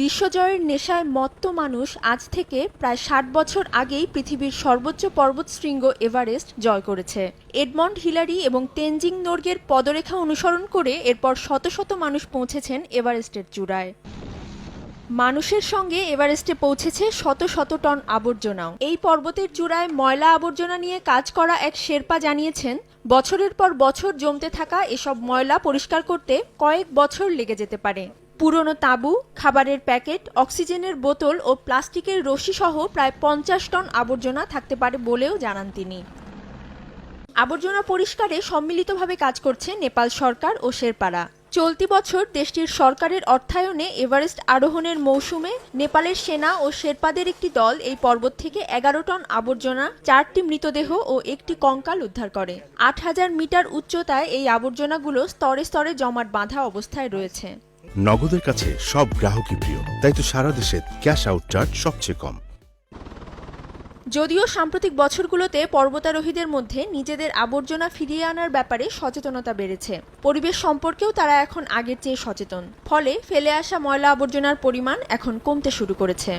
বিশ্বজয়ের নেশায় মত্ত মানুষ আজ থেকে প্রায় ষাট বছর আগেই পৃথিবীর সর্বোচ্চ পর্বতশৃঙ্গ এভারেস্ট জয় করেছে। এডমন্ড হিলারি এবং তেনজিং নোর্গের পদরেখা অনুসরণ করে এরপর শত শত মানুষ পৌঁছেছেন এভারেস্টের চূড়ায়। মানুষের সঙ্গে এভারেস্টে পৌঁছেছে শত শত টন আবর্জনাও। এই পর্বতের চূড়ায় ময়লা আবর্জনা নিয়ে কাজ করা এক শেরপা জানিয়েছেন, বছরের পর বছর জমতে থাকা এসব ময়লা পরিষ্কার করতে কয়েক বছর লেগে যেতে পারে। পুরনো তাঁবু, খাবারের প্যাকেট, অক্সিজেনের বোতল ও প্লাস্টিকের রশি সহ প্রায় পঞ্চাশ টন আবর্জনা থাকতে পারে বলেও জানান তিনি। আবর্জনা পরিষ্কারে সম্মিলিতভাবে কাজ করছে নেপাল সরকার ও শেরপাড়া। চলতি বছর দেশটির সরকারের অর্থায়নে এভারেস্ট আরোহণের মৌসুমে নেপালের সেনা ও শেরপাদের একটি দল এই পর্বত থেকে এগারো টন আবর্জনা, চারটি মৃতদেহ ও একটি কঙ্কাল উদ্ধার করে। আট হাজার মিটার উচ্চতায় এই আবর্জনাগুলো স্তরে স্তরে জমাট বাঁধা অবস্থায় রয়েছে। নগদের কাছে সব গ্রাহকই প্রিয়, তাই তো সারা দেশে ক্যাশ আউট চার্জ সবচেয়ে কম। যদিও সাম্প্রতিক বছরগুলোতে পর্বতারোহীদের মধ্যে নিজেদের আবর্জনা ফিরিয়ে আনার ব্যাপারে সচেতনতা বেড়েছে। পরিবেশ সম্পর্কেও তারা এখন আগের চেয়ে সচেতন। ফলে ফেলে আসা ময়লা আবর্জনার পরিমাণ এখন কমতে শুরু করেছে।